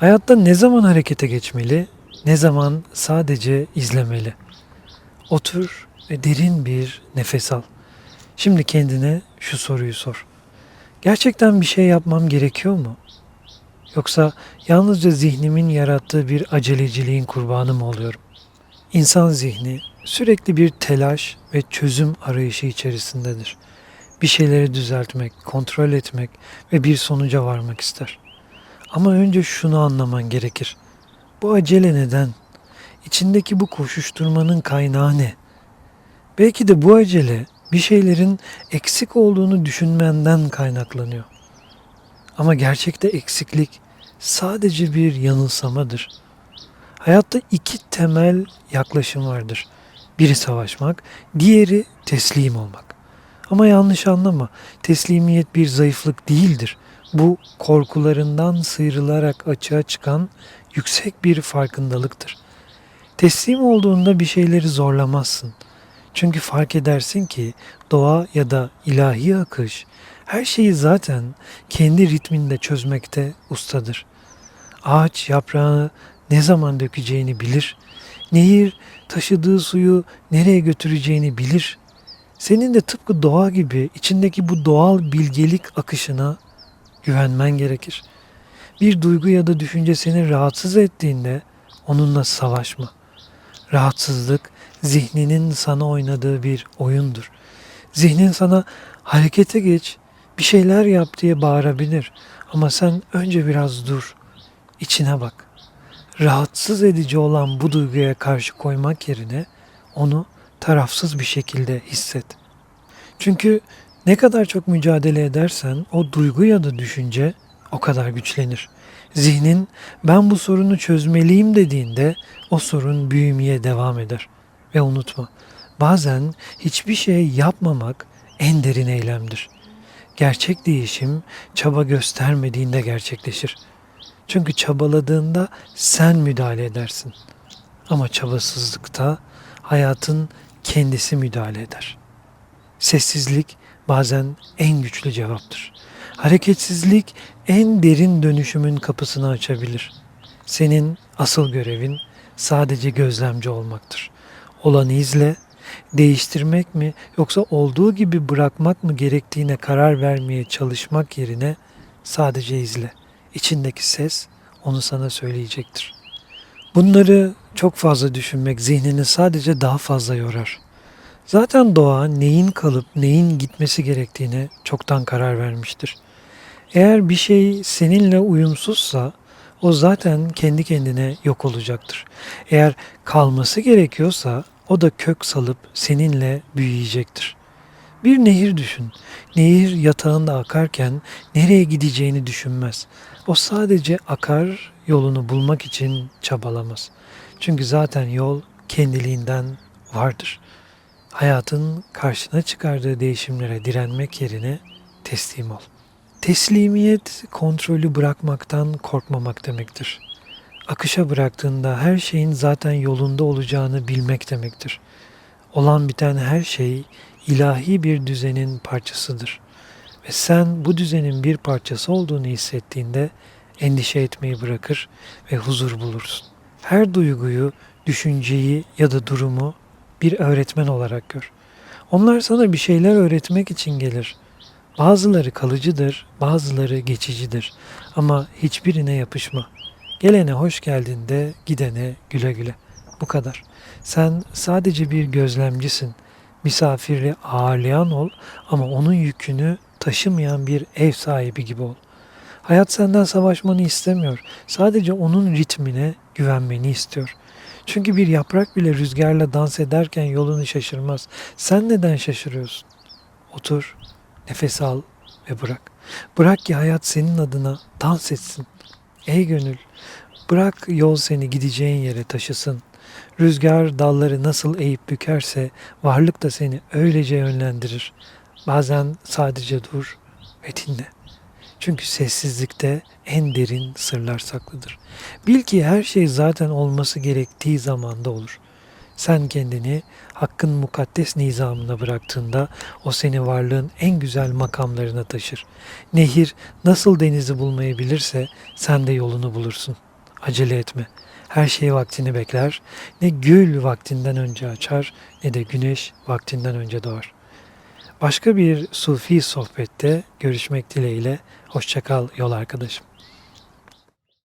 Hayatta ne zaman harekete geçmeli, ne zaman sadece izlemeli. Otur ve derin bir nefes al. Şimdi kendine şu soruyu sor. Gerçekten bir şey yapmam gerekiyor mu? Yoksa yalnızca zihnimin yarattığı bir aceleciliğin kurbanı mı oluyorum? İnsan zihni sürekli bir telaş ve çözüm arayışı içerisindedir. Bir şeyleri düzeltmek, kontrol etmek ve bir sonuca varmak ister. Ama önce şunu anlaman gerekir. Bu acele neden? İçindeki bu koşuşturmanın kaynağı ne? Belki de bu acele bir şeylerin eksik olduğunu düşünmenden kaynaklanıyor. Ama gerçekte eksiklik sadece bir yanılsamadır. Hayatta iki temel yaklaşım vardır. Biri savaşmak, diğeri teslim olmak. Ama yanlış anlama, teslimiyet bir zayıflık değildir. Bu korkularından sıyrılarak açığa çıkan yüksek bir farkındalıktır. Teslim olduğunda bir şeyleri zorlamazsın. Çünkü fark edersin ki doğa ya da ilahi akış her şeyi zaten kendi ritminde çözmekte ustadır. Ağaç yaprağını ne zaman dökeceğini bilir. Nehir taşıdığı suyu nereye götüreceğini bilir. Senin de tıpkı doğa gibi içindeki bu doğal bilgelik akışına güvenmen gerekir. Bir duygu ya da düşünce seni rahatsız ettiğinde onunla savaşma. Rahatsızlık zihninin sana oynadığı bir oyundur. Zihnin sana harekete geç, bir şeyler yap diye bağırabilir. Ama sen önce biraz dur, içine bak. Rahatsız edici olan bu duyguya karşı koymak yerine onu tarafsız bir şekilde hisset. Çünkü ne kadar çok mücadele edersen o duygu ya da düşünce o kadar güçlenir. Zihnin ben bu sorunu çözmeliyim dediğinde o sorun büyümeye devam eder. Ve unutma bazen hiçbir şey yapmamak en derin eylemdir. Gerçek değişim çaba göstermediğinde gerçekleşir. Çünkü çabaladığında sen müdahale edersin. Ama çabasızlıkta hayatın kendisi müdahale eder. Sessizlik bazen en güçlü cevaptır. Hareketsizlik en derin dönüşümün kapısını açabilir. Senin asıl görevin sadece gözlemci olmaktır. Olanı izle, değiştirmek mi yoksa olduğu gibi bırakmak mı gerektiğine karar vermeye çalışmak yerine sadece izle. İçindeki ses onu sana söyleyecektir. Bunları çok fazla düşünmek zihnini sadece daha fazla yorar. Zaten doğa neyin kalıp neyin gitmesi gerektiğine çoktan karar vermiştir. Eğer bir şey seninle uyumsuzsa o zaten kendi kendine yok olacaktır. Eğer kalması gerekiyorsa o da kök salıp seninle büyüyecektir. Bir nehir düşün. Nehir yatağında akarken nereye gideceğini düşünmez. O sadece akar, yolunu bulmak için çabalamaz. Çünkü zaten yol kendiliğinden vardır. Hayatın karşına çıkardığı değişimlere direnmek yerine teslim ol. Teslimiyet kontrolü bırakmaktan korkmamak demektir. Akışa bıraktığında her şeyin zaten yolunda olacağını bilmek demektir. Olan biten her şey ilahi bir düzenin parçasıdır. Ve sen bu düzenin bir parçası olduğunu hissettiğinde endişe etmeyi bırakır ve huzur bulursun. Her duyguyu, düşünceyi ya da durumu bir öğretmen olarak gör. Onlar sana bir şeyler öğretmek için gelir. Bazıları kalıcıdır, bazıları geçicidir ama hiçbirine yapışma. Gelene hoş geldin de gidene güle güle. Bu kadar. Sen sadece bir gözlemcisin. Misafiri ağırlayan ol ama onun yükünü taşımayan bir ev sahibi gibi ol. Hayat senden savaşmanı istemiyor. Sadece onun ritmine güvenmeni istiyor. Çünkü bir yaprak bile rüzgarla dans ederken yolunu şaşırmaz. Sen neden şaşırıyorsun? Otur, nefes al ve bırak. Bırak ki hayat senin adına dans etsin. Ey gönül, bırak yol seni gideceğin yere taşısın. Rüzgar dalları nasıl eğip bükerse varlık da seni öylece yönlendirir. Bazen sadece dur ve dinle. Çünkü sessizlikte en derin sırlar saklıdır. Bil ki her şey zaten olması gerektiği zamanda olur. Sen kendini hakkın mukaddes nizamına bıraktığında o seni varlığın en güzel makamlarına taşır. Nehir nasıl denizi bulmayı bilirse sen de yolunu bulursun. acele etme. Her şey vaktini bekler. Ne gül vaktinden önce açar ne de güneş vaktinden önce doğar. Başka bir sufi sohbette görüşmek dileğiyle. Hoşçakal yol arkadaşım.